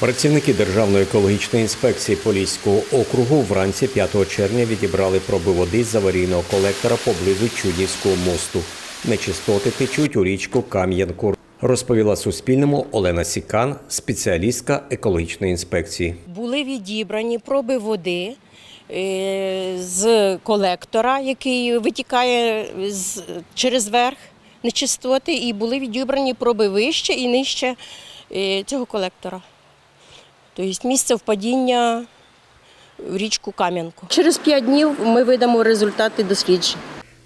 Працівники Державної екологічної інспекції Поліського округу вранці 5 червня відібрали проби води з аварійного колектора поблизу Чуднівського мосту. Нечистоти течуть у річку Кам'янку. Розповіла Суспільному Олена Сікан, спеціалістка екологічної інспекції. Були відібрані проби води е, з колектора, який витікає через верх нечистоти, і були відібрані проби вище і нижче е, цього колектора. Тобто місце впадіння в річку Кам'янку. Через 5 днів ми видамо результати досліджень.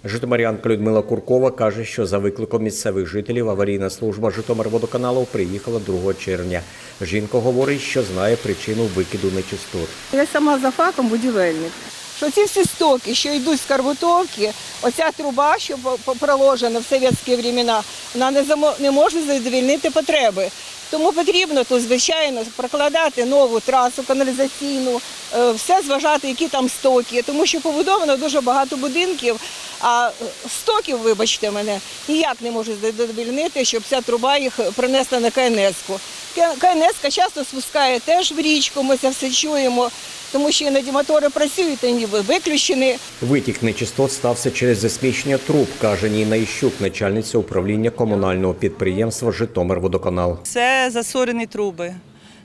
Житомирянка Людмила Куркова каже, що за викликом місцевих жителів аварійна служба Житомирводоканалу приїхала 2 червня. Жінка говорить, що знає причину викиду нечистот. Я сама за фахом будівельник. Що ці всі стоки, що йдуть з Карбутовки, оця труба, що проложена в совєтські времена, вона не, замо- не може задовільнити потреби. Тому потрібно тут, звичайно, прокладати нову трасу каналізаційну, е, все зважати, які там стоки, тому що побудовано дуже багато будинків, а е, стоків, вибачте мене, ніяк не можуть задовільнити, щоб ця труба їх принесла на КНС-ку. КНС часто спускає теж в річку, ми це все чуємо, тому що іноді мотори працюють, а ніби виключені. Витік нечистот стався через засмічення труб, каже Ніна Іщук, начальниця управління комунального підприємства Житомирводоканал. Це засорені труби,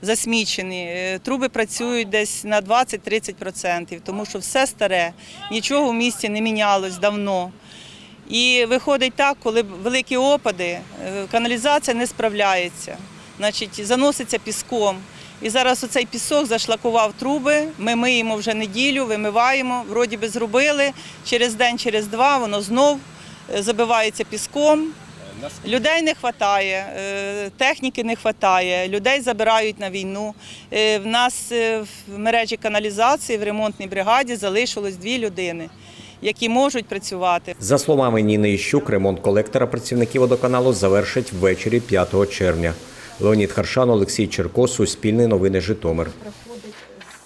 засмічені. Е, Труби працюють десь на 20-30%, тому що все старе, нічого в місті не мінялось давно. І виходить так, коли великі опади, е, каналізація не справляється, значить, заноситься піском. І зараз оцей пісок зашлакував труби. Ми миємо вже неділю, вимиваємо, вроді би зробили. Через день, через два воно знов е, забивається піском. Людей не вистачає, техніки не вистачає, людей забирають на війну. Е, В нас е, в мережі каналізації в ремонтній бригаді залишилось дві людини, які можуть працювати. За словами Ніни Іщук, ремонт колектора працівники водоканалу завершать ввечері 5 червня. Леонід Харшан, Олексій Черко, Суспільне новини Житомир.